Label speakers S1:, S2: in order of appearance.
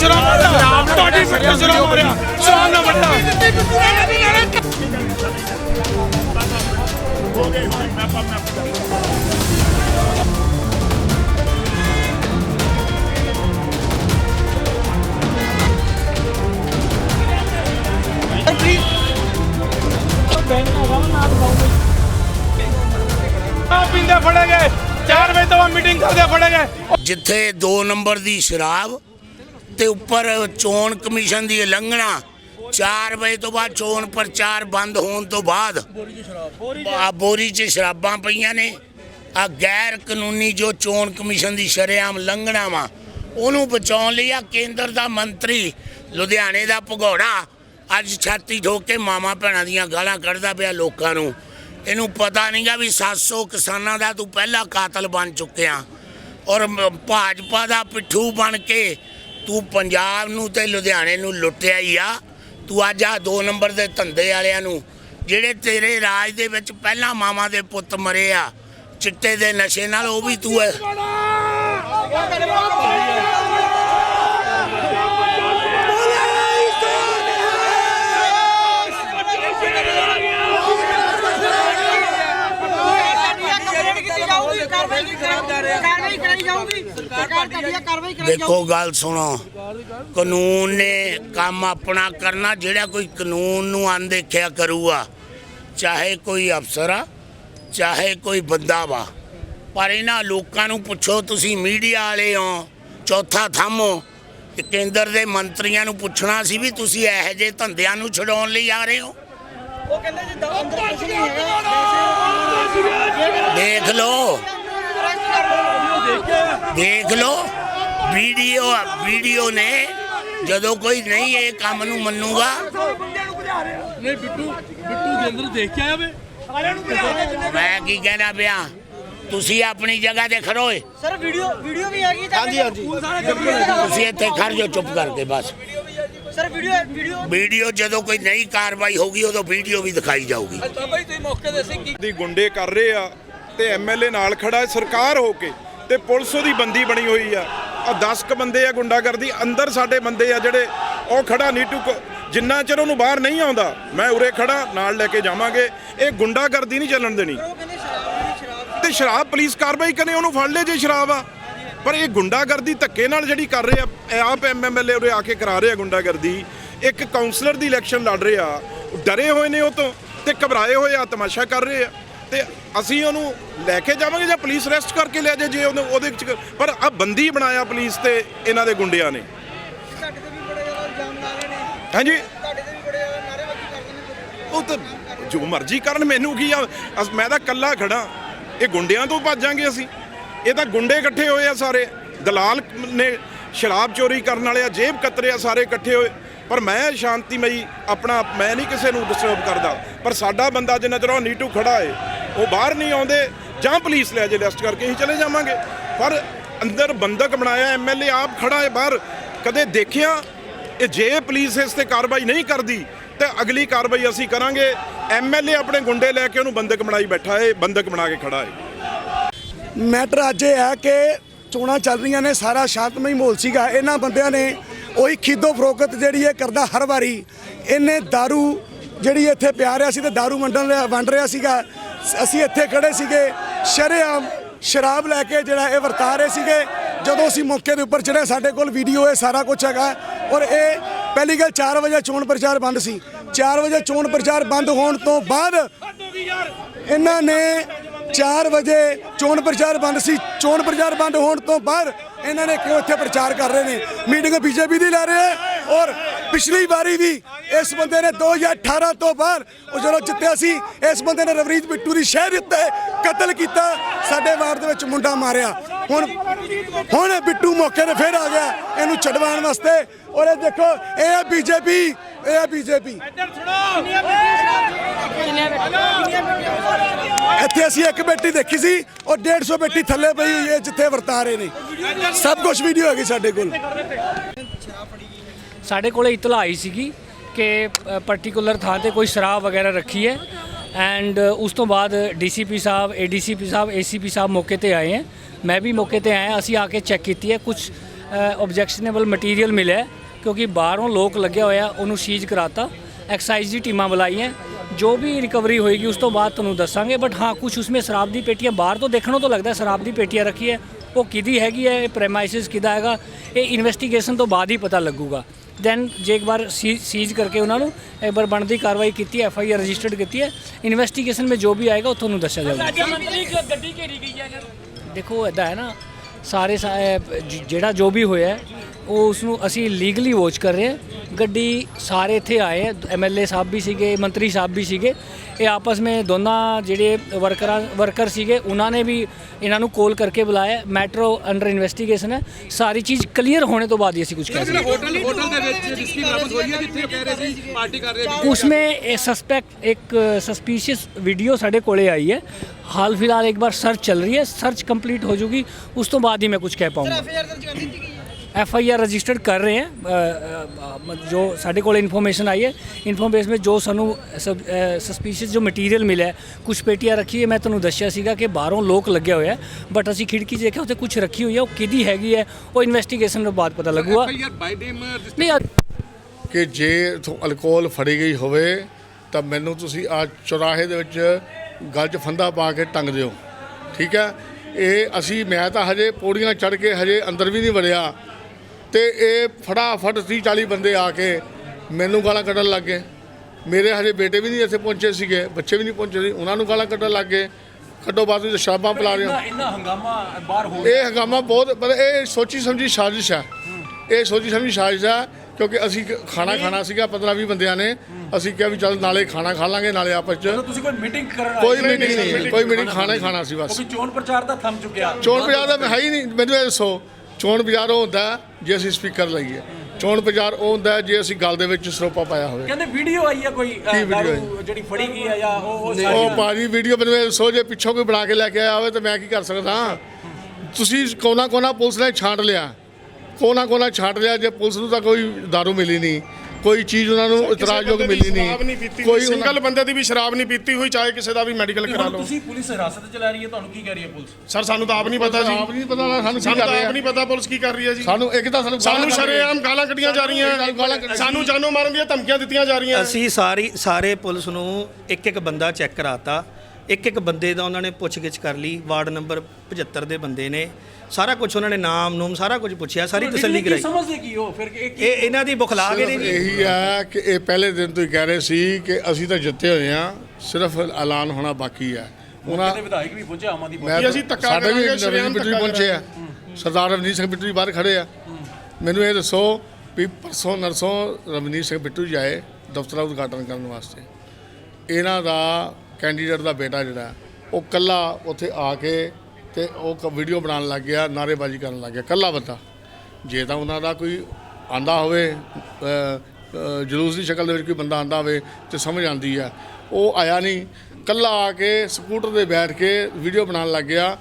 S1: ਤੇ ਸ਼ਰਾਬ ਮਾਰਿਆ ਤੁਹਾਡੀ ਪਿੱਠ ਤੇ ਸ਼ਰਾਬ ਮਾਰਿਆ। ਸਵਾਲ ਨਾ ਵੱਡਾ। ਆ ਪਿੰਦੇ ਫੜੇ ਗਏ। 4 ਵਜੇ ਤੋਂ ਬਾਅਦ ਮੀਟਿੰਗ ਕਰਦੇ ਫੜੇ ਗਏ।
S2: ਜਿੱਥੇ 2 ਨੰਬਰ ਦੀ ਸ਼ਰਾਬ ਤੇ ਉੱਪਰ ਚੋਣ ਕਮਿਸ਼ਨ ਦੀ ਉਲੰਘਣਾ। 4 ਵਜੇ ਤੋਂ ਬਾਅਦ ਚੋਣ ਪ੍ਰਚਾਰ ਬੰਦ ਹੋਣ ਤੋਂ ਬਾਅਦ ਆ ਬੋਰੀ 'ਚ ਸ਼ਰਾਬਾਂ ਪਈਆਂ ਨੇ। ਆ ਗੈਰ ਕਾਨੂੰਨੀ ਜੋ ਚੋਣ ਕਮਿਸ਼ਨ ਦੀ ਸ਼ਰੇਆਮ ਲੰਘਣਾ ਵਾ, ਉਹਨੂੰ ਬਚਾਉਣ ਲਈ ਆ ਕੇਂਦਰ ਦਾ ਮੰਤਰੀ ਲੁਧਿਆਣੇ ਦਾ ਭਗੌੜਾ। ਅੱਜ ਛਾਤੀ ਠੋਕ ਕੇ ਮਾਮਾ ਭੈਣਾਂ ਦੀਆਂ ਗਾਲਾਂ ਕੱਢਦਾ ਪਿਆ ਲੋਕਾਂ ਨੂੰ। ਇਹਨੂੰ ਪਤਾ ਨਹੀਂਗਾ ਵੀ 700 ਕਿਸਾਨਾਂ ਦਾ ਤੂੰ ਪਹਿਲਾ ਕਾਤਲ ਬਣ ਚੁੱਕਿਆ। ਔਰ ਭਾਜਪਾ ਦਾ ਪਿੱਠੂ ਬਣ ਕੇ ਤੂੰ ਪੰਜਾਬ ਨੂੰ ਤੇ ਲੁਧਿਆਣੇ ਨੂੰ ਲੁੱਟਿਆ ਹੀ ਆ। ਤੂੰ ਅੱਜ ਆ ਦੋ ਨੰਬਰ ਦੇ ਧੰਦੇ ਵਾਲਿਆਂ ਨੂੰ ਜਿਹੜੇ ਤੇਰੇ ਰਾਜ ਦੇ ਵਿੱਚ ਪਹਿਲਾਂ ਮਾਮਾ ਦੇ ਪੁੱਤ ਮਰੇ ਆ ਚਿੱਟੇ ਦੇ ਨਸ਼ੇ ਨਾਲ ਉਹ ਵੀ ਤੂੰ ਹੈ
S3: ਕਾਰਵਾਈ ਕਰਾਈ ਜਾਊਗੀ ਸਰਕਾਰ ਤੁਹਾਡੀ ਇਹ ਕਾਰਵਾਈ ਕਰਾਈ
S2: ਦੇਖੋ ਗੱਲ ਸੁਣੋ। ਕਾਨੂੰਨ ਨੇ ਕੰਮ ਆਪਣਾ ਕਰਨਾ ਜਿਹੜਾ ਕੋਈ ਕਾਨੂੰਨ ਨੂੰ ਅਣਦੇਖਿਆ ਕਰੂਗਾ ਚਾਹੇ ਕੋਈ ਅਫਸਰ ਆ ਚਾਹੇ ਕੋਈ ਬੰਦਾ ਵਾ ਪਰ ਇਹਨਾਂ ਲੋਕਾਂ ਨੂੰ ਪੁੱਛੋ ਤੁਸੀਂ ਮੀਡੀਆ ਵਾਲੇ ਹੋ ਚੌਥਾ ਥੰਮੋ ਤੇ ਕੇਂਦਰ ਦੇ ਮੰਤਰੀਆਂ ਨੂੰ ਪੁੱਛਣਾ ਸੀ ਵੀ ਤੁਸੀਂ ਇਹੋ ਜਿਹੇ ਧੰਦਿਆਂ ਨੂੰ ਛਡਾਉਣ ਲਈ ਆ ਰਹੇ ਹੋ।
S3: ਉਹ ਕਹਿੰਦੇ ਜੀ ਦਾ ਅੰਦਰ ਕੁਝ ਨਹੀਂ ਹੈਗਾ।
S2: ਦੇਖ ਲਓ। ਦੇਖ ਲਓ ਵੀਡੀਓ ਵੀਡੀਓ ਨੇ ਜਦੋਂ ਕੋਈ ਨਹੀਂ ਇਹ ਕੰਮ ਨੂੰ ਮੰਨੂਗਾ।
S4: ਨਹੀਂ ਬਿੱਟੂ ਬਿੱਟੂ ਦੇ ਅੰਦਰ ਦੇਖ ਕੇ ਆਇਆ ਵੇ
S2: ਮੈਂ ਕੀ ਕਹਿਣਾ ਪਿਆ? ਤੁਸੀਂ ਆਪਣੀ ਜਗ੍ਹਾ ਤੇ ਖੜੋਏ
S3: ਸਰ ਵੀਡੀਓ ਵੀਡੀਓ ਵੀ ਹੈਗੀ ਹਾਂਜੀ ਹਾਂਜੀ।
S2: ਤੁਸੀਂ ਇੱਥੇ ਖੜ ਜਾਓ ਚੁੱਪ ਕਰਕੇ ਬਸ।
S3: ਸਰ ਵੀਡੀਓ ਵੀਡੀਓ
S2: ਵੀਡੀਓ ਜਦੋਂ ਕੋਈ ਨਈ ਕਾਰਵਾਈ ਹੋਗੀ ਉਦੋਂ ਵੀਡੀਓ ਵੀ ਦਿਖਾਈ ਜਾਊਗੀ।
S4: ਬਾਬਾ ਜੀ ਤੁਸੀਂ ਮੌਕੇ ਦੇ ਸੀ ਕੀ
S5: ਦੀ ਗੁੰਡੇ ਕਰ ਰਹੇ ਆ ਤੇ ਐਮਐਲਏ ਨਾਲ ਖੜਾ ਹੈ ਸਰਕਾਰ ਹੋ ਕੇ। ਤੇ ਪੁਲਿਸ ਉਹਦੀ ਬੰਦੀ ਬਣੀ ਹੋਈ ਆ। ਆ 10 ਕ ਬੰਦੇ ਆ ਗੁੰਡਾਗਰਦੀ ਅੰਦਰ ਸਾਡੇ ਬੰਦੇ ਆ ਜਿਹੜੇ ਉਹ ਖੜਾ ਨੀਟੂ ਕੋ- ਜਿੰਨਾ ਚਿਰ ਉਹਨੂੰ ਬਾਹਰ ਨਹੀਂ ਆਉਂਦਾ ਮੈਂ ਉਰੇ ਖੜਾ ਨਾਲ ਲੈ ਕੇ ਜਾਵਾਂਗੇ। ਇਹ ਗੁੰਡਾਗਰਦੀ ਨਹੀਂ ਚੱਲਣ ਦੇਣੀ। ਤੇ ਸ਼ਰਾਬ ਪੁਲਿਸ ਕਾਰਵਾਈ ਕਰੇ ਉਹਨੂੰ ਫੜ ਲੈ ਜੇ ਸ਼ਰਾਬ ਆ। ਪਰ ਇਹ ਗੁੰਡਾਗਰਦੀ ਧੱਕੇ ਨਾਲ ਜਿਹੜੀ ਕਰ ਰਹੇ ਆ ਆਪ ਐਮਐਮਐਲਏ ਉਰੇ ਆ ਕੇ ਕਰਾ ਰਹੇ ਆ ਗੁੰਡਾਗਰਦੀ। ਇੱਕ ਕਾਉਂਸਲਰ ਦੀ ਇਲੈਕਸ਼ਨ ਲੜ ਰਹੇ ਆ। ਡਰੇ ਹੋਏ ਨੇ ਉਹ ਤੋਂ ਤੇ ਘਬਰਾਏ ਹੋਏ ਆ ਤਮਾਸ਼ਾ ਕਰ ਰਹੇ ਆ। ਤੇ ਅਸੀਂ ਉਹਨੂੰ ਲੈ ਕੇ ਜਾਵਾਂਗੇ ਜਾਂ ਪੁਲਿਸ ਅਰੈਸਟ ਕਰਕੇ ਲੈ ਜਾਏ ਜੇ ਉਹਨੂੰ ਉਹਦੇ ਵਿੱਚ ਪਰ ਆ ਬੰਦੀ ਬਣਾਇਆ ਪੁਲਿਸ ਤੇ ਇਹਨਾਂ ਦੇ ਗੁੰਡਿਆਂ ਨੇ।
S3: ਤੁਹਾਡੇ ਤੇ ਵੀ ਬੜੇ ਜ਼ਿਆਦਾ ਇਲਜ਼ਾਮ ਲਾ ਰਹੇ ਨੇ।
S5: ਹਾਂਜੀ?
S3: ਤੁਹਾਡੇ ਤੇ ਵੀ ਬੜੇ ਜ਼ਿਆਦਾ ਨਾਅਰੇਬਾਜ਼ੀ ਕਰਦੇ ਨੇ
S5: ਉਹ ਤਾਂ ਜੋ ਮਰਜ਼ੀ ਕਰਨ ਮੈਨੂੰ ਕੀ ਆ ਅਸ- ਮੈਂ ਤਾਂ ਕੱਲਾ ਖੜਾ ਇਹ ਗੁੰਡਿਆਂ ਤੋਂ ਭੱਜਾਂਗੇ ਅਸੀਂ। ਇਹ ਤਾਂ ਗੁੰਡੇ ਇਕੱਠੇ ਹੋਏ ਆ ਸਾਰੇ। ਦਲਾਲ ਨੇ ਸ਼ਰਾਬ ਚੋਰੀ ਕਰਨ ਵਾਲੇ ਆ ਜੇਬ ਕਤਰੇ ਆ ਸਾਰੇ ਇਕੱਠੇ ਹੋਏ। ਪਰ ਮੈਂ ਸ਼ਾਂਤੀਮਈ ਆਪਣਾ ਮੈਂ ਨਹੀਂ ਕਿਸੇ ਨੂੰ ਡਿਸਟਰਬ ਕਰਦਾ। ਪਰ ਸਾਡਾ ਬੰਦਾ ਜਿੰਨਾ ਚਿਰ ਉਹ ਨੀਟੂ ਖੜਾ ਏ ਉਹ ਬਾਹਰ ਨਹੀਂ ਆਉਂਦੇ ਜਾਂ ਪੁਲਿਸ ਲੈ ਜੇ ਲਿਸਟ ਕਰਕੇ ਅਸੀਂ ਚਲੇ ਜਾਵਾਂਗੇ ਪਰ ਅੰਦਰ ਬੰਦਕ ਬਣਾਇਆ ਐਮਐਲਏ ਆਪ ਖੜਾ ਏ ਬਾਹਰ ਕਦੇ ਦੇਖਿਆ ਇਹ ਜੇ ਪੁਲਿਸ ਇਸ ਤੇ ਕਾਰਵਾਈ ਨਹੀਂ ਕਰਦੀ ਤੇ ਅਗਲੀ ਕਾਰਵਾਈ ਅਸੀਂ ਕਰਾਂਗੇ ਐਮਐਲਏ ਆਪਣੇ ਗੁੰਡੇ ਲੈ ਕੇ ਉਹਨੂੰ ਬੰਦਕ ਬਣਾਈ ਬੈਠਾ ਏ ਬੰਦਕ ਬਣਾ ਕੇ ਖੜਾ ਏ
S6: ਮੈਟਰ ਅੱਜ ਇਹ ਹੈ ਕਿ ਚੋਣਾਂ ਚੱਲ ਰਹੀਆਂ ਨੇ ਸਾਰਾ ਸ਼ਾਂਤਮਈ ਮਾਹੌਲ ਸੀਗਾ ਇਹਨਾਂ ਬੰਦਿਆਂ ਨੇ ਉਹੀ ਖੀਦੋ ਫਰੋਖਤ ਜਿਹੜੀ ਇਹ ਕਰਦਾ ਹਰ ਵਾਰੀ ਇਹਨੇ दारू ਜਿਹੜੀ ਇੱਥੇ ਪਿਆ ਰਿਹਾ ਸੀ ਤੇ दारू ਵੰਡਣ ਰਿਹਾ ਵੰਡ ਰਿਹਾ ਸੀਗਾ ਸ- ਅਸੀਂ ਇੱਥੇ ਖੜੇ ਸੀਗੇ, ਸ਼ਰੇਆਮ ਸ਼ਰਾਬ ਲੈ ਕੇ ਜਿਹੜਾ ਇਹ ਵਰਤਾ ਰਹੇ ਸੀਗੇ। ਜਦੋਂ ਅਸੀਂ ਮੌਕੇ ਦੇ ਉੱਪਰ ਚੜੇ ਸਾਡੇ ਕੋਲ ਵੀਡੀਓ ਇਹ ਸਾਰਾ ਕੁਝ ਹੈਗਾ, ਔਰ ਇਹ ਪਹਿਲੀ ਗੱਲ 4 ਵਜੇ ਚੋਣ ਪ੍ਰਚਾਰ ਬੰਦ ਸੀ। 4 ਵਜੇ ਚੋਣ ਪ੍ਰਚਾਰ ਬੰਦ ਹੋਣ ਤੋਂ ਬਾਅਦ ਇਹਨਾਂ ਨੇ 4 ਵਜੇ ਚੋਣ ਪ੍ਰਚਾਰ ਬੰਦ ਸੀ। ਚੋਣ ਪ੍ਰਚਾਰ ਬੰਦ ਹੋਣ ਤੋਂ ਬਾਅਦ ਇਹਨਾਂ ਨੇ ਕਿਉਂ ਇੱਥੇ ਪ੍ਰਚਾਰ ਕਰ ਰਹੇ ਨੇ? ਮੀਟਿੰਗ ਬੀਜੇਪੀ ਦੀ ਲੈ ਰਹੇ ਔਰ ਪਿਛਲੀ ਵਾਰੀ ਵੀ ਇਸ ਬੰਦੇ ਨੇ 2018 ਤੋਂ ਬਾਅਦ ਉਹ ਜਦੋਂ ਜਿੱਤਿਆ ਸੀ, ਇਸ ਬੰਦੇ ਨੇ ਰਵਰੀਤ ਬਿੱਟੂ ਦੀ ਸ਼ਹਿਰ ਉੱਤੇ ਕਤਲ ਕੀਤਾ, ਸਾਡੇ ਵਾਰਡ ਦੇ ਵਿੱਚ ਮੁੰਡਾ ਮਾਰਿਆ। ਹੁਣ ਹੁਣ ਬਿੱਟੂ ਮੌਕੇ ਤੇ ਫੇਰ ਆ ਗਿਆ, ਇਹਨੂੰ ਛਡਵਾਉਣ ਵਾਸਤੇ। ਔਰ ਇਹ ਦੇਖੋ, ਇਹ ਹੈ ਬੀਜੇਪੀ, ਇਹ ਹੈ ਬੀਜੇਪੀ। ਇੱਥੇ ਅਸੀਂ ਇੱਕ ਬੇਟੀ ਦੇਖੀ ਸੀ ਔਰ 150 ਬੇਟੀ ਥੱਲੇ ਪਈ ਹੋਈ ਹੈ, ਜਿੱਥੇ ਵਰਤਾ ਰਹੇ ਨੇ। ਸਭ ਕੁਝ ਵੀਡੀਓ ਹੈਗੀ ਸਾਡੇ ਕੋਲ।
S7: ਸਾਡੇ ਕੋਲੇ ਇਤਲਾ ਆਈ ਸੀਗੀ ਕਿ ਪਾਰਟਿਕੂਲਰ ਥਾਂ ਤੇ ਕੋਈ ਸ਼ਰਾਬ ਵਗੈਰਾ ਰੱਖੀ ਹੈ। ਐਂਡ ਉਸ ਤੋਂ ਬਾਅਦ ਡੀਸੀਪੀ ਸਾਹਿਬ, ਏਡੀਸੀਪੀ ਸਾਹਿਬ, ਏਸੀਪੀ ਸਾਹਿਬ ਮੌਕੇ ਤੇ ਆਏ ਹੈ। ਮੈਂ ਵੀ ਮੌਕੇ ਤੇ ਆਇਆ, ਅਸੀਂ ਆ ਕੇ ਚੈੱਕ ਕੀਤੀ ਹੈ। ਕੁਝ ਆਬਜੈਕਸ਼ਨੇਬਲ ਮਟੀਰੀਅਲ ਮਿਲਿਆ ਕਿਉਂਕਿ ਬਾਹਰੋਂ ਲੋਕ ਲੱਗਿਆ ਹੋਇਆ, ਉਹਨੂੰ ਸੀਜ਼ ਕਰਾਤਾ। ਐਕਸਾਈਜ਼ ਦੀ ਟੀਮਾਂ ਬੁਲਾਈਆਂ ਜੋ ਵੀ ਰਿਕਵਰੀ ਹੋਏਗੀ, ਉਸ ਤੋਂ ਬਾਅਦ ਤੁਹਾਨੂੰ ਦੱਸਾਂਗੇ। ਬਟ ਹਾਂ ਕੁਝ ਉਸਮੇ ਸ਼ਰਾਬ ਦੀ ਪੇਟੀਆਂ ਬਾਹਰ ਤੋਂ ਦੇਖਣੋਂ ਤਾਂ ਲੱਗਦਾ ਸ਼ਰਾਬ ਦੀ ਪੇਟੀਆਂ ਰੱਖੀ ਹੈ। ਉਹ ਕਿਹਦੀ ਹੈਗੀ ਹੈ, ਇਹ ਪ੍ਰੈਮਾਈਸਿਸ ਕਿਹਦਾ ਹੈਗਾ? ਇਹ ਇਨਵੈਸਟੀਗੇਸ਼ਨ ਤੋਂ ਬਾਅਦ ਹੀ ਪਤਾ ਲੱਗੂਗਾ। ਦੈਨ ਜੇ ਇੱਕ ਵਾਰ ਸੀਜ਼ ਕਰਕੇ ਉਹਨਾਂ ਨੂੰ ਇੱਕ ਵਾਰ ਬਣਦੀ ਕਾਰਵਾਈ ਕੀਤੀ ਐਫ ਆਈ ਆਰ ਰਜਿਸਟਰਡ ਕੀਤੀ ਹੈ ਇਨਵੈਸਟੀਗੇਸ਼ਨ ਵਿੱਚ ਜੋ ਵੀ ਆਏਗਾ ਉਹ ਤੁਹਾਨੂੰ ਦੱਸਿਆ ਜਾਊਗਾ।
S3: ਮੰਤਰੀ ਗੱਡੀ ਘੇਰੀ ਗਈ ਹੈ
S7: ਦੇਖੋ ਇਦਾਂ ਹੈ ਨਾ ਸਾਰੇ ਸਾ- ਅਹ ਜ- ਜਿਹੜਾ ਜੋ ਵੀ ਹੋਇਆ ਹੈ, ਉਹ ਉਸ ਨੂੰ ਅਸੀਂ ਲੀਗਲੀ ਵਾਚ ਕਰ ਰਹੇ ਹਾਂ। ਗੱਡੀ ਸਾਰੇ ਇੱਥੇ ਆਏ ਹੈ ਏ ਸਾਹਿਬ ਵੀ ਸੀਗੇ ਮੰਤਰੀ ਸਾਹਿਬ ਵੀ ਸੀਗੇ। ਇਹ ਆਪਸ ਵਿੱਚ ਦੋਨਾਂ ਜਿਹੜੇ ਵਰਕਰਾਂ ਵਰਕਰ ਸੀਗੇ ਉਹਨਾਂ ਨੇ ਵੀ ਇਹਨਾਂ ਨੂੰ ਕੋਲ ਕਰਕੇ ਬੁਲਾਇਆ। ਮੈਟਰੋ ਅੰਡਰ ਇਨਵੈਸਟੀਗੇਸ਼ਨ ਹੈ। ਸਾਰੀ ਚੀਜ਼ ਕਲੀਅਰ ਹੋਣੇ ਤੋਂ ਬਾਅਦ ਹੀ ਅਸੀਂ ਕੁਝ ਕਹਿ ਸਕਦੇ
S4: ਹਾਂ। ਹੋਟਲ ਵਿੱਚ
S7: ਸਸਪੈਕਟ ਇੱਕ ਸਸਪੀਸ਼ੀਅਸ ਵੀਡੀਓ ਸਾਡੇ ਕੋਲੇ ਆਈ ਹੈ। ਹਾਲ ਫਿਲਹਾਲ ਇੱਕ ਵਾਰ ਸਰਚ ਚੱਲ ਰਹੀ ਹੈ। ਸਰਚ ਕੰਪਲੀਟ ਹੋ ਜੂਗੀ। ਉਸ ਤੋਂ ਬਾਅਦ ਹੀ ਮੈਂ ਕੁਝ ਕਹਿ ਪਾਉਂਗਾ। ਐਫ ਆਈ ਆਰ ਰਜਿਸਟਰਡ ਕਰ ਰਹੇ ਹਾਂ ਜੋ ਸਾਡੇ ਕੋਲ ਇਨਫੋਰਮੇਸ਼ਨ ਆਈ ਹੈ ਇਨਫੋਰਮੇਸ਼ਨ ਵਿੱਚ ਜੋ ਸਾਨੂੰ ਸਸਪੀਸ਼ੀਅਸ ਜੋ ਮਟੀਰੀਅਲ ਮਿਲਿਆ ਕੁਝ ਪੇਟੀਆਂ ਰੱਖੀ ਹੈ ਮੈਂ ਤੁਹਾਨੂੰ ਦੱਸਿਆ ਸੀਗਾ ਕਿ ਬਾਹਰੋਂ ਲੋਕ ਲੱਗਿਆ ਹੋਇਆ ਬਟ ਅਸੀਂ ਖਿੜਕੀ ਦੇਖਿਆ ਉੱਥੇ ਕੁਝ ਰੱਖੀ ਹੋਈ ਹੈ ਉਹ ਕਿਹਦੀ ਹੈਗੀ ਹੈ ਉਹ ਇਨਵੈਸਟੀਗੇਸ਼ਨ ਤੋਂ ਬਾਅਦ ਪਤਾ ਲੱਗੂਗਾ। ਨਹੀਂ
S8: ਕਿ ਜੇ ਅਲਕੋਹਲ ਫੜੀ ਗਈ ਹੋਵੇ ਤਾਂ ਮੈਨੂੰ ਤੁਸੀਂ ਆ ਚੁਰਾਹੇ ਦੇ ਵਿੱਚ ਗਲ 'ਚ ਫੰਦਾ ਪਾ ਕੇ ਟੰਗ ਦਿਓ। ਠੀਕ ਹੈ? ਇਹ ਅਸੀਂ ਮੈਂ ਤਾਂ ਹਜੇ ਪੌੜੀਆਂ ਚੜ ਕੇ ਹਜੇ ਅੰਦਰ ਵੀ ਨਹੀਂ ਵੜਿਆ। ਤੇ ਇਹ ਫਟਾਫਟ 30 40 ਬੰਦੇ ਆ ਕੇ ਮੈਨੂੰ ਗਾਲਾਂ ਕੱਢਣ ਲੱਗ ਗਏ। ਮੇਰੇ ਹਜੇ ਬੇਟੇ ਵੀ ਨਹੀਂ ਇੱਥੇ ਪਹੁੰਚੇ ਸੀਗੇ ਬੱਚੇ ਵੀ ਨਹੀਂ ਪਹੁੰਚੇ ਸੀ ਉਹਨਾਂ ਨੂੰ ਗਾਲਾਂ ਕੱਢਣ ਲੱਗ ਗਏ। ਕੱਢੋ ਬਾਅਦ ਵਿੱਚ ਸ਼ਰਾਬਾਂ ਪਿਲਾ ਰਹੇ ਹੋ
S4: ਇੰਨਾ ਹੰਗਾਮਾ ਬਾਹਰ ਹੋ
S8: ਇਹ ਹੰਗਾਮਾ ਬਹੁਤ ਪਰ ਇਹ ਸੋਚੀ ਸਮਝੀ ਸਾਜ਼ਿਸ਼ ਹੈ ਇਹ ਸੋਚੀ ਸਮਝੀ ਸਾਜ਼ਿਸ਼ ਹੈ ਕਿਉਂਕਿ ਅਸੀਂ ਖਾਣਾ ਖਾਣਾ ਸੀਗਾ 15 20 ਬੰਦਿਆਂ ਨੇ। ਅਸੀਂ ਕਿਹਾ ਵੀ ਚੱਲ ਨਾਲੇ ਖਾਣਾ ਖਾ ਲਾਂਗੇ ਨਾਲੇ ਆਪਸ ਚ।
S4: ਤੁਸੀਂ ਕੋਈ ਮੀਟਿੰਗ ਕਰਨ
S8: ਕੋਈ ਮੀਟਿੰਗ ਨਹੀਂ ਕੋਈ ਮੀਟਿੰਗ ਖਾਣਾ ਹੀ ਖਾਣਾ ਸੀ ਬਸ।
S4: ਕਿਉਂਕਿ ਚੋਣ ਪ੍ਰਚਾਰ ਤਾਂ ਥੰਮ ਚੁੱਕਿਆ।
S8: ਚੋਣ ਬਾਜ਼ਾਰ ਦਾ ਹੈ ਹੀ ਨਹੀਂ ਮੈਨੂੰ ਇਹ ਦੱਸੋ। ਚੋਣ ਬਾਜ਼ਾਰ ਹੁੰਦਾ ਜੇ ਅਸੀਂ ਸਪੀਕਰ ਲਈਏ। ਚੋਣ ਬਾਜ਼ਾਰ ਉਹ ਹੁੰਦਾ ਜੇ ਅਸੀਂ ਗੱਲ ਦੇ ਵਿੱਚ ਸਰੋਪਾ ਪਾਇਆ ਹੋਵੇ।
S4: ਕਹਿੰਦੇ ਵੀਡੀਓ ਆਈ ਹੈ ਕੋਈ ਅ,
S8: ਕੀ video
S4: ਦਾਰੂ ਜਿਹੜੀ ਫੜੀ ਗਈ ਹੈ ਜਾਂ ਉਹ ਉਹ
S8: ਉਹ ਭਾਜੀ ਵੀਡੀਓ ਇਹ ਦੱਸੋ ਜੇ ਪਿੱਛੋਂ ਕੋਈ ਬਣਾ ਕੇ ਲੈ ਕੇ ਆਇਆ ਹੋਵੇ ਤਾਂ ਮੈਂ ਕੀ ਕਰ ਸਕਦਾ? ਤੁਸੀਂ ਕੋਨਾ ਕੋਨਾ ਪੁਲਿਸ ਨੇ ਛਾਂਟ ਲਿਆ। ਕੋਨਾ ਕੋਨਾ ਛਾਂਟ ਲਿਆ ਜੇ ਪੁਲਿਸ ਨੂੰ ਤਾਂ ਕੋਈ ਦਾਰੂ ਮਿਲੀ ਨਹੀਂ। ਕੋਈ ਚੀਜ਼ ਉਹਨਾਂ ਨੂੰ ਇਤਰਾਜ਼ਯੋਗ ਮਿਲੀ
S5: ਨਹੀਂ।
S8: ਕੋਈ
S5: ਸਿੰਗਲ ਬੰਦੇ ਦੀ ਵੀ ਸ਼ਰਾਬ ਨਹੀਂ ਪੀਤੀ ਹੋਈ ਚਾਹੇ ਕਿਸੇ ਦਾ ਵੀ ਮੈਡੀਕਲ ਕਰਾ ਲਓ।
S4: ਤੁਸੀਂ ਪੁਲਿਸ ਹਿਰਾਸਤ ਚ ਲੈ ਰਹੀ ਹੈ ਤੁਹਾਨੂੰ ਕੀ ਕਹਿ ਰਹੀ ਹੈ ਪੁਲਿਸ?
S5: ਸਰ ਸਾਨੂੰ ਤਾਂ ਆਪ ਨਹੀਂ ਪਤਾ ਜੀ।
S8: ਆਪ ਨਹੀਂ ਪਤਾ ਸਾਨੂੰ ਕੀ
S5: ਸਾਨੂੰ
S8: ਕਰ
S5: ਤਾਂ
S8: ਰਹੇ
S5: ਆਪ
S8: ਆ
S5: ਨਹੀਂ ਪਤਾ ਪੁਲਿਸ ਕੀ ਕਰ ਰਹੀ ਹੈ ਜੀ।
S8: ਸਾਨੂੰ ਇੱਕ ਤਾਂ ਸਾਨੂੰ
S5: ਸਾਨੂੰ। ਸ਼ਰੇਆਮ ਗਾਲਾਂ ਕੱਢੀਆਂ ਜਾ ਰਹੀਆਂ। ਸਾਨੂੰ ਜਾਨੋਂ ਮਾਰਨ ਦੀਆਂ ਧਮਕੀਆਂ ਦਿੱਤੀਆਂ ਜਾ ਰਹੀਆਂ।
S9: ਅਸੀਂ ਸਾਰੀ ਸਾਰੇ ਪੁਲਿਸ ਨੂੰ ਇੱਕ ਇੱਕ ਬੰਦਾ ਚੈੱਕ ਕਰਾਤਾ। ਇੱਕ ਇੱਕ ਬੰਦੇ ਦਾ ਉਹਨਾਂ ਨੇ ਪੁੱਛਗਿੱਛ ਕਰ ਲਈ ਵਾਰਡ ਨੰਬਰ 75 ਦੇ ਬੰਦੇ ਨੇ। ਸਾਰਾ ਕੁਝ ਉਹਨਾਂ ਨੇ ਨਾਮ ਨੂਮ ਸਾਰਾ ਕੁਝ ਪੁੱਛਿਆ ਸਾਰੀ ਤਸੱਲੀ ਕਰਾਈ।
S4: ਸਮਝਦੇ ਕੀ ਹੋ ਫਿਰ ਇਹ
S9: ਇਹਨਾਂ ਦੀ ਬੁਖਲਾ ਕੇ
S8: ਸਿਰਫ
S9: ਨਹੀਂ
S8: ਇਹੀ ਹੈ ਕਿ ਇਹ ਪਹਿਲੇ ਦਿਨ ਤੋਂ ਹੀ ਕਹਿ ਰਹੇ ਸੀ ਕਿ ਅਸੀਂ ਤਾਂ ਜਿੱਤੇ ਹੋਏ ਆ ਸਿਰਫ ਐਲਾਨ ਹੋਣਾ ਬਾਕੀ ਹੈ ਉਹਨਾਂ
S4: ਦੇ ਵਿਧਾਇਕ ਵੀ ਪਹੁੰਚੇ ਆਮ ਆਦਮੀ
S5: ਕਿ ਅਸੀਂ ਧੱਕਾ
S8: ਸਾਡੇ ਵੀ
S5: ਕਰਾਂਗੇ, ਸ਼ਰੇਆਮ
S8: ਬਿੱਟੂ
S5: ਧੱਕਾ
S8: ਪਹੁੰਚੇ ਆ। ਸਰਦਾਰ ਰਵਨੀਤ ਸਿੰਘ ਬਿੱਟੂ ਜੀ ਬਾਹਰ ਖੜੇ ਆ। ਮੈਨੂੰ ਇਹ ਦੱਸੋ ਵੀ ਪਰਸੋਂ ਨਰਸੋਂ ਰਵਨੀਤ ਸਿੰਘ ਬਿੱਟੂ ਜੀ ਆਏ ਦਫ਼ਤਰ ਦਾ ਉਦਘਾਟਨ ਕਰਨ ਵਾਸਤੇ। ਇਹਨਾਂ ਦਾ ਕੈਂਡੀਡੇਟ ਦਾ ਬੇਟਾ ਜਿਹੜਾ, ਉਹ ਕੱਲਾ ਉੱਥੇ ਆ ਕੇ ਤੇ ਉਹ ਵੀਡੀਓ ਬਣਾਉਣ ਲੱਗ ਗਿਆ, ਨਾਅਰੇਬਾਜ਼ੀ ਕਰਨ ਲੱਗ ਗਿਆ ਕੱਲਾ ਬੰਦਾ। ਜੇ ਤਾਂ ਉਹਨਾਂ ਦਾ ਕੋਈ ਆਂਦਾ ਹੋਵੇ ਜਲੂਸ ਦੀ ਸ਼ਕਲ ਦੇ ਵਿੱਚ ਕੋਈ ਬੰਦਾ ਆਂਦਾ ਹੋਵੇ ਤੇ ਸਮਝ ਆਂਦੀ ਆ, ਉਹ ਆਇਆ ਨਹੀਂ। ਕੱਲਾ ਆ ਕੇ ਸਕੂਟਰ ਤੇ ਬੈਠ ਕੇ ਵੀਡੀਓ ਬਣਾਉਣ ਲੱਗ ਗਿਆ